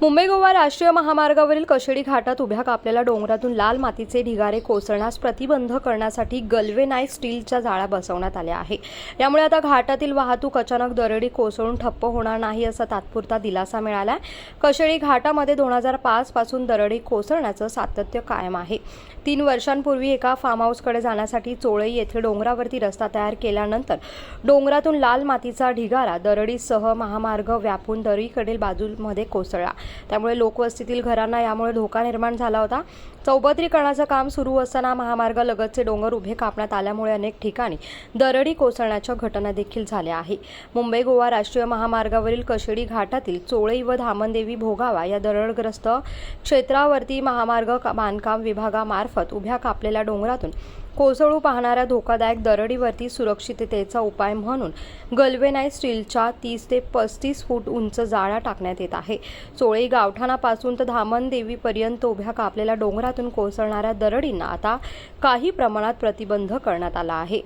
मुंबई गोवा राष्ट्रीय महामार्गावरील कशेडी घाटात उभ्या कापलेल्या डोंगरातून लाल मातीचे ढिगारे कोसळण्यास प्रतिबंध करण्यासाठी गल्वेनाईट स्टीलच्या जाळ्या बसवण्यात आल्या आहे यामुळे आता घाटातील वाहतूक अचानक दरडी कोसळून ठप्प होणार नाही असा तात्पुरता दिलासा मिळाला कशेडी घाटामध्ये दोन हजार पाच पासून दरडी कोसळण्याचं सातत्य कायम आहे. तीन वर्षांपूर्वी एका फार्म हाऊसकडे जाण्यासाठी चोळई येथे डोंगरावरती रस्ता तयार केल्यानंतर डोंगरातून लाल मातीचा ढिगारा दरडीसह महामार्ग व्यापून दरीकडील बाजूमध्ये कोसळला. त्यामुळे लोकवस्तीतील घरांना यामुळे धोका निर्माण झाला होता. चौपदरीकरणाचं काम सुरू असताना महामार्ग लगतचे डोंगर उभे कापण्यात आल्यामुळे अनेक ठिकाणी दरडी कोसळण्याच्या घटना देखील झाल्या आहे मुंबई गोवा राष्ट्रीय महामार्गावरील कशेडी घाटातील चोळई व धामणदेवी भोगावा या दरडग्रस्त क्षेत्रावरती महामार्ग बांधकाम विभागामार्फत उभ्या कापलेल्या डोंगरातून कोसळू पाहणाऱ्या धोकादायक दरडीवरती सुरक्षिततेचा उपाय म्हणून गल्वेनाय स्टीलच्या तीस ते पस्तीस फूट उंच जाळ्या टाकण्यात येत आहे. मुळे गावठाणापासून तर धामणदेवीपर्यंत उभ्या कापलेल्या डोंगरातून कोसळणाऱ्या दरडींना आता काही प्रमाणात प्रतिबंध करण्यात आला आहे.